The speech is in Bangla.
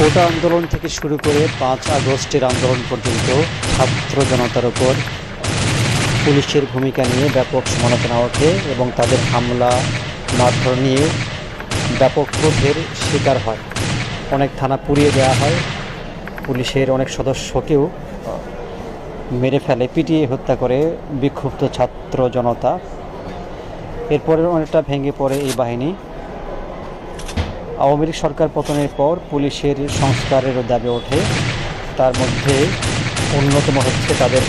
কোটা আন্দোলন থেকে শুরু করে পাঁচ আগস্টের আন্দোলন পর্যন্ত ছাত্র জনতার উপর পুলিশের ভূমিকা নিয়ে ব্যাপক সমালোচনা ওঠে এবং তাদের হামলা মারধর নিয়ে ব্যাপক ক্রোধের শিকার হয়। অনেক থানা পুড়িয়ে দেওয়া হয়। পুলিশের অনেক সদস্যকেও মেরে ফেলে, পিটিয়ে হত্যা করে বিক্ষুব্ধ ছাত্র জনতা। এরপরে অনেকটা ভেঙে পড়ে এই বাহিনী। আওয়ামী লীগ সরকার পতনের পর পুলিশের সংস্কারেরও দাবি ওঠে। তার মধ্যে অন্যতম হচ্ছে তাদের